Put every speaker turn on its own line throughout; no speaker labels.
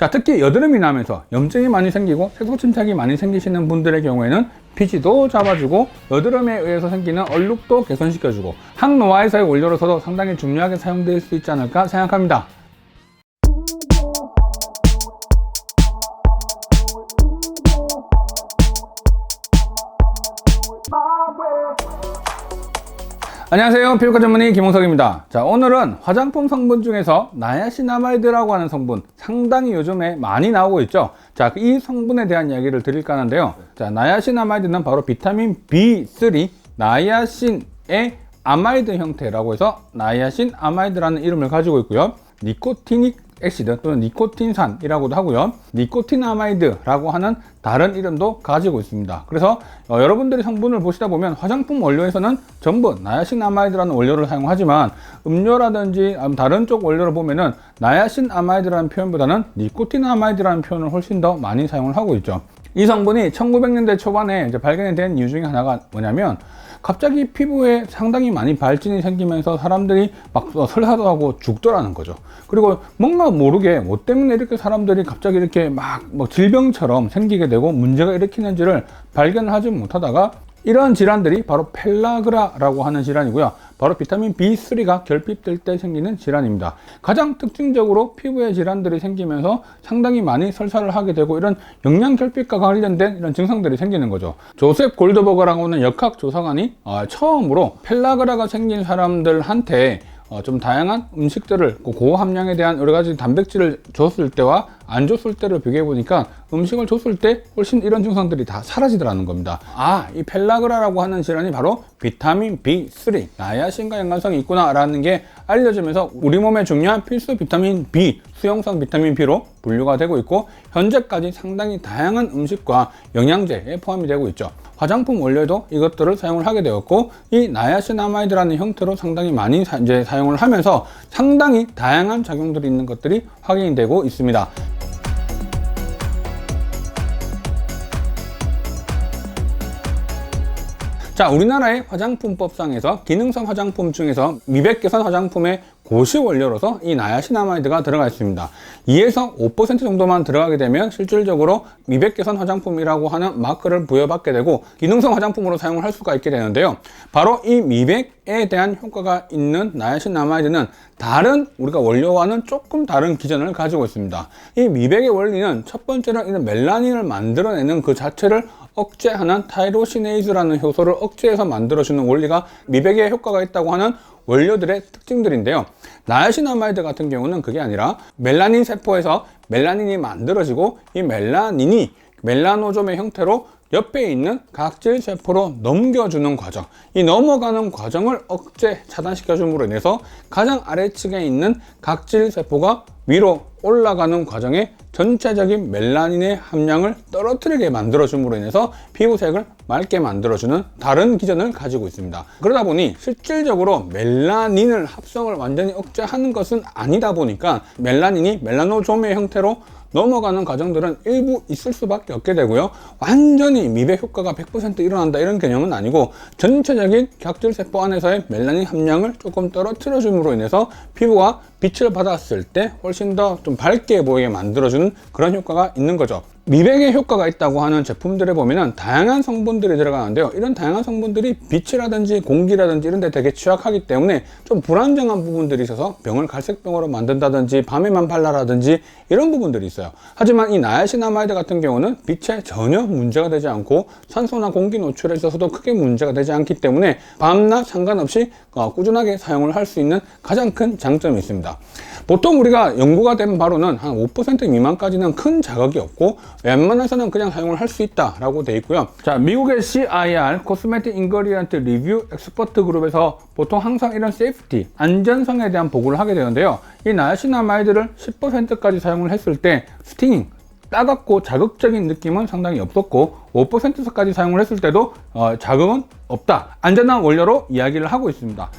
자, 특히 여드름이 나면서 염증이 많이 생기고 색소 침착이 많이 생기시는 분들의 경우에는 피지도 잡아주고 여드름에 의해서 생기는 얼룩도 개선시켜주고 항노화해서의 원료로서도 상당히 중요하게 사용될 수 있지 않을까 생각합니다. 안녕하세요. 피부과 전문의 김홍석입니다. 자, 오늘은 화장품 성분 중에서 나야시나마이드라고 하는 성분 상당히 요즘에 많이 나오고 있죠. 자, 이 성분에 대한 이야기를 드릴까 하는데요. 자, 나야시나마이드는 바로 비타민 B3 나야신의 아마이드 형태라고 해서 나야신 아마이드라는 이름을 가지고 있고요. 니코티닉 엑시드 또는 니코틴산이라고도 하고요. 니코틴아마이드라고 하는 다른 이름도 가지고 있습니다. 그래서 어, 여러분들이 성분을 보시다 보면 화장품 원료에서는 전부 나야신아마이드라는 원료를 사용하지만 음료라든지 아니면 다른 쪽 원료를 보면은 나야신아마이드라는 표현보다는 니코틴아마이드라는 표현을 훨씬 더 많이 사용을 하고 있죠. 이 성분이 1900년대 초반에 발견이 된 이유 중에 하나가 뭐냐면 갑자기 피부에 상당히 많이 발진이 생기면서 사람들이 막 설사도 하고 죽더라는 거죠. 그리고 뭔가 모르게 뭐 때문에 이렇게 사람들이 갑자기 이렇게 막 뭐 질병처럼 생기게 되고 문제가 일으키는지를 발견을 하지 못하다가 이러한 질환들이 바로 펠라그라라고 하는 질환이고요. 바로 비타민 B3가 결핍될 때 생기는 질환입니다. 가장 특징적으로 피부에 질환들이 생기면서 상당히 많이 설사를 하게 되고 이런 영양 결핍과 관련된 이런 증상들이 생기는 거죠. 조셉 골드버거라고 하는 역학 조사관이 어, 처음으로 펠라그라가 생긴 사람들한테 어, 좀 다양한 음식들을 그 고함량에 대한 여러 가지 단백질을 줬을 때와 안 줬을 때를 비교해 보니까 음식을 줬을 때 훨씬 이런 증상들이 다 사라지더라는 겁니다. 아, 이 펠라그라라고 하는 질환이 바로 비타민 B3, 나야신과 연관성이 있구나라는 게 알려지면서 우리 몸에 중요한 필수 비타민 B, 수용성 비타민 B로 분류가 되고 있고 현재까지 상당히 다양한 음식과 영양제에 포함이 되고 있죠. 화장품 원료에도 이것들을 사용을 하게 되었고 이 나야시나마이드라는 형태로 상당히 많이 사, 이제 사용을 하면서 상당히 다양한 작용들이 있는 것들이 확인이 되고 있습니다. 자, 우리나라의 화장품법상에서 기능성 화장품 중에서 미백 개선 화장품의 고시 원료로서 이 나야시나마이드가 들어가 있습니다. 2에서 5% 정도만 들어가게 되면 실질적으로 미백 개선 화장품이라고 하는 마크를 부여받게 되고 기능성 화장품으로 사용을 할 수가 있게 되는데요. 바로 이 미백에 대한 효과가 있는 나야시나마이드는 다른 우리가 원료와는 조금 다른 기전을 가지고 있습니다. 이 미백의 원리는 첫 번째로 이런 멜라닌을 만들어내는 그 자체를 억제하는 타이로시네이즈라는 효소를 억제해서 만들어주는 원리가 미백에 효과가 있다고 하는 원료들의 특징들인데요. 나야시나마이드 같은 경우는 그게 아니라 멜라닌 세포에서 멜라닌이 만들어지고 이 멜라닌이 멜라노좀의 형태로 옆에 있는 각질 세포로 넘겨주는 과정. 이 넘어가는 과정을 억제 차단시켜 줌으로 인해서 가장 아래층에 있는 각질 세포가 위로 올라가는 과정에 전체적인 멜라닌의 함량을 떨어뜨리게 만들어줌으로 인해서 피부색을 맑게 만들어주는 다른 기전을 가지고 있습니다. 그러다 보니 실질적으로 멜라닌을 합성을 완전히 억제하는 것은 아니다 보니까 멜라닌이 멜라노좀의 형태로 넘어가는 과정들은 일부 있을 수밖에 없게 되고요. 완전히 미백 효과가 100% 일어난다 이런 개념은 아니고 전체적인 각질 세포 안에서의 멜라닌 함량을 조금 떨어뜨려 줌으로 인해서 피부가 빛을 받았을 때 훨씬 더 좀 밝게 보이게 만들어주는 그런 효과가 있는 거죠. 미백에 효과가 있다고 하는 제품들에 보면은 다양한 성분들이 들어가는데요. 이런 다양한 성분들이 빛이라든지 공기라든지 이런 데 되게 취약하기 때문에 좀 불안정한 부분들이 있어서 병을 갈색병으로 만든다든지 밤에만 발라라든지 이런 부분들이 있어요. 하지만 이 나야시나마이드 같은 경우는 빛에 전혀 문제가 되지 않고 산소나 공기 노출에 있어서도 크게 문제가 되지 않기 때문에 밤낮 상관없이 어, 꾸준하게 사용을 할 수 있는 가장 큰 장점이 있습니다. 보통 우리가 연구가 된 바로는 한 5% 미만까지는 큰 자극이 없고 웬만해서는 그냥 사용을 할 수 있다라고 되어 있고요. 자, 미국의 CIR 코스메틱 인그리언트 리뷰 엑스퍼트 그룹에서 보통 항상 이런 세이프티, 안전성에 대한 보고를 하게 되는데요. 이 나야시나마이드를 10%까지 사용을 했을 때 스팅잉, 따갑고 자극적인 느낌은 상당히 없었고 5%까지 사용을 했을 때도 어, 자극은 없다. 안전한 원료로 이야기를 하고 있습니다.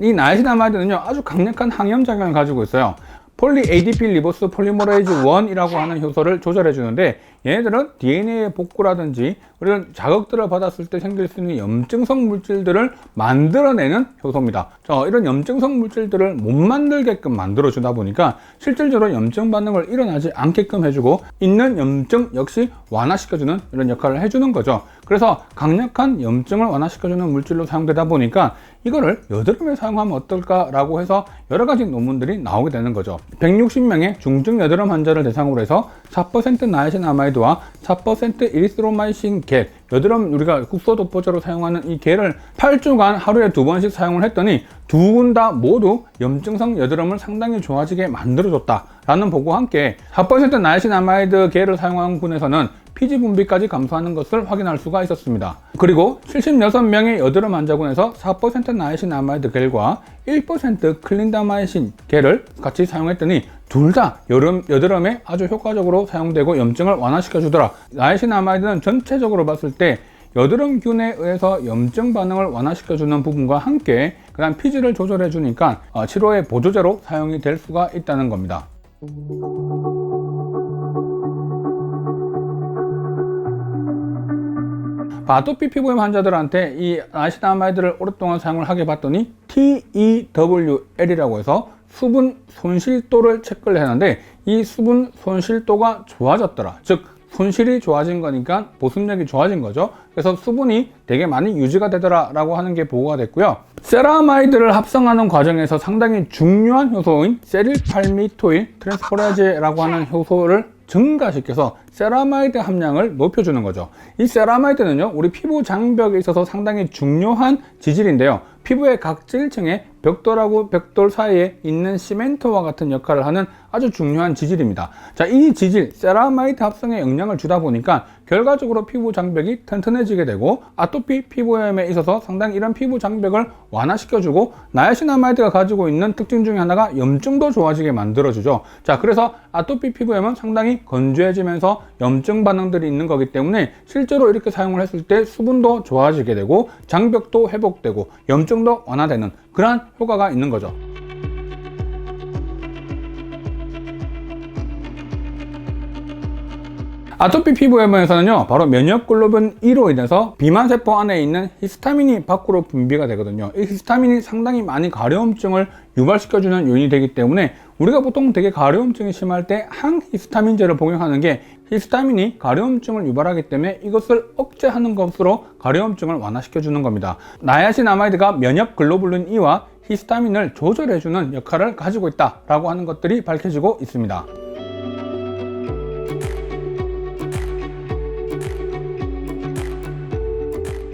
이 나이시나마이드는요 아주 강력한 항염작용을 가지고 있어요 폴리 ADP 리버스 폴리머레이즈 1이라고 하는 효소를 조절해 주는데 얘네들은 DNA의 복구라든지 이런 자극들을 받았을 때 생길 수 있는 염증성 물질들을 만들어내는 효소입니다. 자, 이런 염증성 물질들을 못 만들게끔 만들어 주다 보니까 실질적으로 염증 반응을 일어나지 않게끔 해주고 있는 염증 역시 완화시켜주는 이런 역할을 해주는 거죠. 그래서 강력한 염증을 완화시켜주는 물질로 사용되다 보니까 이거를 여드름에 사용하면 어떨까라고 해서 여러 가지 논문들이 나오게 되는 거죠. 160명의 중증 여드름 환자를 대상으로 해서 4% 나이신 아마이드와 4% 이리스로마이신 겔, 여드름 우리가 국소 도포제로 사용하는 이 겔을 8주간 하루에 두 번씩 사용을 했더니 두 군 다 모두 염증성 여드름을 상당히 좋아지게 만들어줬다라는 보고와 함께 4% 나이신 아마이드 겔을 사용한 군에서는 피지 분비까지 감소하는 것을 확인할 수가 있었습니다. 그리고 76명의 여드름 환자군에서 4% 나이신 아마이드 겔과 1% 클린다마이신 겔을 같이 사용했더니 둘 다 여드름에 아주 효과적으로 사용되고 염증을 완화시켜 주더라. 나이신 아마이드는 전체적으로 봤을 때 여드름균에 의해서 염증 반응을 완화시켜주는 부분과 함께 그다음 피지를 조절해 주니까 어, 치료의 보조제로 사용이 될 수가 있다는 겁니다. 아토피 피부염 환자들한테 이 아시나마이드를 오랫동안 사용을 하게 봤더니 TEWL이라고 해서 수분 손실도를 체크를 했는데 이 수분 손실도가 좋아졌더라. 즉 손실이 좋아진 거니까 보습력이 좋아진 거죠. 그래서 수분이 되게 많이 유지가 되더라라고 하는 게 보고가 됐고요. 세라마이드를 합성하는 과정에서 상당히 중요한 효소인 세릴팔미토일 트랜스포라제라고 하는 효소를 증가시켜서 세라마이드 함량을 높여주는 거죠. 이 세라마이드는요, 우리 피부 장벽에 있어서 상당히 중요한 지질인데요. 피부의 각질층에 벽돌하고 벽돌 사이에 있는 시멘트와 같은 역할을 하는 아주 중요한 지질입니다. 자, 이 지질, 세라마이드 합성에 영향을 주다 보니까 결과적으로 피부 장벽이 튼튼해지게 되고 아토피 피부염에 있어서 상당히 이런 피부 장벽을 완화시켜주고 나야시나마이드가 가지고 있는 특징 중에 하나가 염증도 좋아지게 만들어주죠. 자, 그래서 아토피 피부염은 상당히 건조해지면서 염증 반응들이 있는 거기 때문에 실제로 이렇게 사용을 했을 때 수분도 좋아지게 되고 장벽도 회복되고 염증도 완화되는 그러한 효과가 있는 거죠. 아토피 피부염에서는요, 바로 면역글로빈 2로 인해서 비만세포 안에 있는 히스타민이 밖으로 분비가 되거든요. 이 히스타민이 상당히 많이 가려움증을 유발시켜주는 요인이 되기 때문에 우리가 보통 되게 가려움증이 심할 때 항히스타민제를 복용하는 게 히스타민이 가려움증을 유발하기 때문에 이것을 억제하는 것으로 가려움증을 완화시켜 주는 겁니다. 나야신 아마이드가 면역 글로불린 2와 히스타민을 조절해주는 역할을 가지고 있다라고 하는 것들이 밝혀지고 있습니다.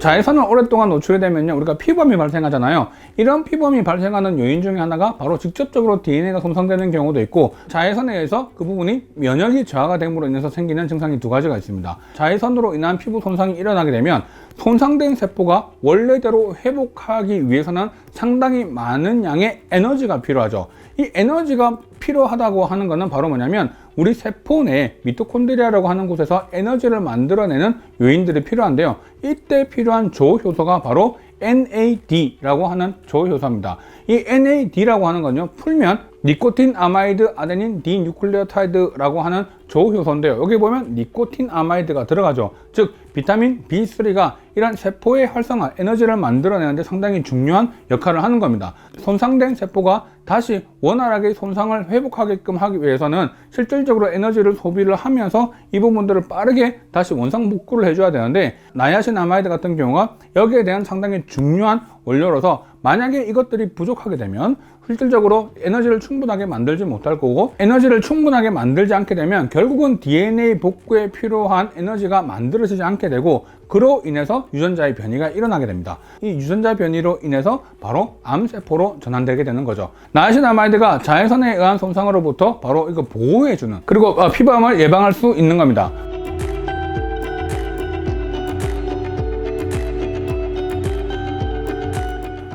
자외선을 오랫동안 노출이 되면요 우리가 피부암이 발생하잖아요. 이런 피부암이 발생하는 요인 중에 하나가 바로 직접적으로 DNA가 손상되는 경우도 있고 자외선에 의해서 그 부분이 면역이 저하가 됨으로 인해서 생기는 증상이 두 가지가 있습니다. 자외선으로 인한 피부 손상이 일어나게 되면 손상된 세포가 원래대로 회복하기 위해서는 상당히 많은 양의 에너지가 필요하죠 이 에너지가 필요하다고 하는 것은 바로 뭐냐면 우리 세포 내 미토콘드리아라고 하는 곳에서 에너지를 만들어내는 요인들이 필요한데요. 이때 필요한 조효소가 바로 NAD라고 하는 조효소입니다. 이 NAD라고 하는 건요, 풀면 니코틴 아마이드 아데닌 디뉴클레오타이드라고 하는 조효소인데요. 여기 보면 니코틴 아마이드가 들어가죠. 즉 비타민 B3가 이런 세포의 활성화, 에너지를 만들어내는데 상당히 중요한 역할을 하는 겁니다. 손상된 세포가 다시 원활하게 손상을 회복하게끔 하기 위해서는 실질적으로 에너지를 소비를 하면서 이 부분들을 빠르게 다시 원상 복구를 해줘야 되는데 나야신 아마이드 같은 경우가 여기에 대한 상당히 중요한 원료로서 만약에 이것들이 부족하게 되면 실질적으로 에너지를 충분하게 만들지 못할 거고 에너지를 충분하게 만들지 않게 되면 결국은 DNA 복구에 필요한 에너지가 만들어지지 않게 되고 그로 인해서 유전자의 변이가 일어나게 됩니다. 이 유전자 변이로 인해서 바로 암세포로 전환되게 되는 거죠. 나이신아마이드가 자외선에 의한 손상으로부터 바로 이거 보호해주는 그리고 어, 피부암을 예방할 수 있는 겁니다.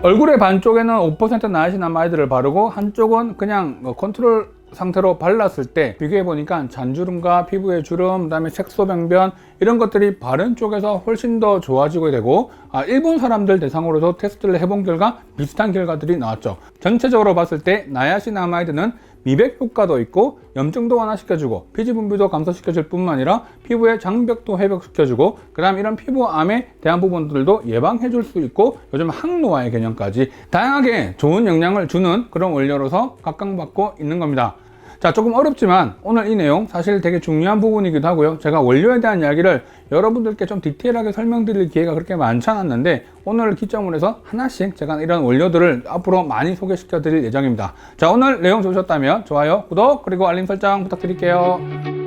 얼굴의 반쪽에는 5% 나이신 아마이드를 바르고 한쪽은 그냥 뭐 컨트롤 상태로 발랐을 때 비교해 보니까 잔주름과 피부의 주름, 그 다음에 색소병변 이런 것들이 바른 쪽에서 훨씬 더 좋아지게 되고 아, 일본 사람들 대상으로도 테스트를 해본 결과 비슷한 결과들이 나왔죠. 전체적으로 봤을 때 나야신 아마이드는 미백 효과도 있고 염증도 완화시켜주고 피지 분비도 감소시켜줄 뿐만 아니라 피부의 장벽도 회복시켜주고 그 다음 이런 피부암에 대한 부분들도 예방해줄 수 있고 요즘 항노화의 개념까지 다양하게 좋은 영향을 주는 그런 원료로서 각광받고 있는 겁니다. 자, 조금 어렵지만 오늘 이 내용 사실 되게 중요한 부분이기도 하고요. 제가 원료에 대한 이야기를 여러분들께 좀 디테일하게 설명드릴 기회가 그렇게 많지 않았는데 오늘 기점으로 해서 하나씩 제가 이런 원료들을 앞으로 많이 소개시켜 드릴 예정입니다. 자, 오늘 내용 좋으셨다면 좋아요, 구독, 그리고 알림 설정 부탁드릴게요.